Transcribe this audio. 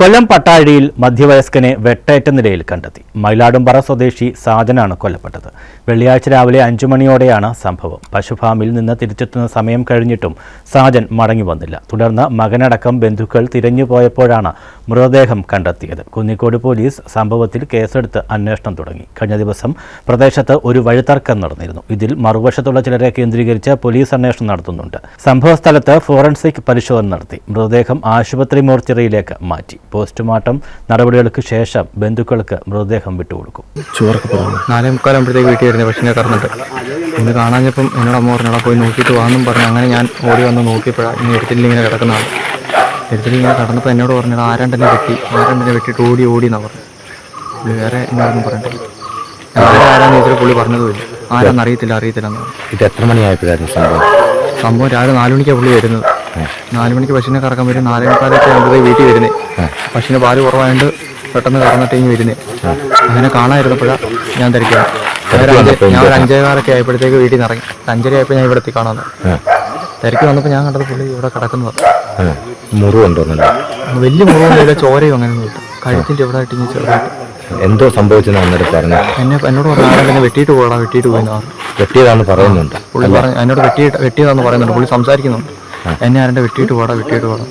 കൊല്ലം പട്ടാഴിയിൽ മധ്യവയസ്കനെ വെട്ടേറ്റ നിലയിൽ കണ്ടെത്തി. മയിലാടുംപറ സ്വദേശി സാജനാണ് കൊല്ലപ്പെട്ടത്. വെള്ളിയാഴ്ച രാവിലെ അഞ്ചു മണിയോടെയാണ് സംഭവം. പശുഫാമിൽ നിന്ന് തിരിച്ചെത്തുന്ന സമയം കഴിഞ്ഞിട്ടും സാജൻ മടങ്ങി വന്നില്ല. തുടർന്ന് മകനടക്കം ബന്ധുക്കൾ തിരഞ്ഞു പോയപ്പോഴാണ് മൃതദേഹം കണ്ടെത്തിയത്. കുന്നിക്കോട് പോലീസ് സംഭവത്തിൽ കേസെടുത്ത് അന്വേഷണം തുടങ്ങി. കഴിഞ്ഞ ദിവസം പ്രദേശത്ത് ഒരു വഴിത്തർക്കം നടന്നിരുന്നു. ഇതിൽ മറുവശത്തുള്ള ചിലരെ കേന്ദ്രീകരിച്ച് പോലീസ് അന്വേഷണം നടത്തുന്നുണ്ട്. സംഭവസ്ഥലത്ത് ഫോറൻസിക് പരിശോധന നടത്തി. മൃതദേഹം ആശുപത്രി മോർച്ചറിയിലേക്ക് മാറ്റി. പോസ്റ്റ്മോർട്ടം നടപടികൾക്ക് ശേഷം ബന്ധുക്കൾക്ക് മൃതദേഹം വിട്ടുകൊടുക്കും. ചോർക്ക് പോകുന്നു. നാലേ മുക്കാലാകുമ്പോഴത്തേക്ക് വീട്ടിൽ വരുന്നത് പക്ഷേ കറന്നിട്ട്. ഇന്ന് കാണാഞ്ഞപ്പം എന്നോട് അമ്മ പറഞ്ഞു "എടാ, പോയി നോക്കിയിട്ട് വാന്നും പറഞ്ഞു. അങ്ങനെ ഞാൻ ഓടി വന്ന് നോക്കിയപ്പോഴാണ് ഇനി എടുത്തില്ല ഇങ്ങനെ കിടക്കുന്നതാണ് എടുത്തില്ല ഇങ്ങനെ കിടന്നപ്പോൾ എന്നോട് പറഞ്ഞത് ആരാണ്ടെന്നെ വെട്ടി? ആരാണ്ടെന്നെ വെട്ടിയിട്ട് ഓടി ഓടി എന്നാണ് പറഞ്ഞു പുള്ളി വേറെ എന്നോടൊന്നും പറഞ്ഞിട്ടില്ല. ആരെ ആരാന്ന് ചോദിച്ചാൽ പുള്ളി പറഞ്ഞതുമില്ല. ആരാന്ന് അറിയത്തില്ല ഇത് എത്ര മണിയായപ്പോഴായിരുന്നു സംഭവം? സംഭവം രാവിലെ നാലു മണിക്കാണ് പുള്ളി വരുന്നത്. നാല് മണിക്ക് പശുവിനെ കറക്കാൻ വരും. നാലേ മുക്കാലൊക്കെ വീട്ടിൽ വരുന്നത് പശുവിന് പാൽ കുറവായതുകൊണ്ട് പെട്ടെന്ന് കറന്നിട്ട് ഇനി വരുന്നത് അങ്ങനെ കാണാതിരുന്നപ്പോഴാണ് ഞാൻ തിരക്കിയത്. ഞാൻ ഒരു അഞ്ചേകാലൊക്കെ ആയപ്പോഴത്തേക്ക് വീട്ടിൽ നിന്ന് ഇറങ്ങി. അഞ്ചര ആയപ്പോൾ ഞാൻ ഇവിടെ എത്തി കാണാൻ തിരക്ക് വന്നപ്പോൾ ഞാൻ കണ്ടത് പുള്ളി ഇവിടെ കിടക്കുന്നത്. മുറിവുണ്ടോന്നുണ്ട് വലിയ മുറിവൊന്നുമില്ല ചോരയും അങ്ങനെ കഴുത്തിന്റെ ഇവിടെ ആയിട്ട് ഇങ്ങനെ ചെറുതായിട്ട്. എന്തോ സംഭവിച്ചെന്ന് അന്നേരം പറഞ്ഞു. എന്നെ എന്നോട് പറഞ്ഞു ആരാ എന്നെ വെട്ടിയിട്ട് പോകണം വെട്ടിയിട്ട് പോയി വെട്ടിയതാണെന്ന് പറയുന്നുണ്ട് പുള്ളി പറഞ്ഞു എന്നോട് വെട്ടി വെട്ടിയതാണെന്ന് പറയുന്നുണ്ട്. പുള്ളി സംസാരിക്കുന്നുണ്ട്. എന്നെ ആരുടെ വെട്ടിയിട്ട് പോടാ വെട്ടിയിട്ട് പോടാ.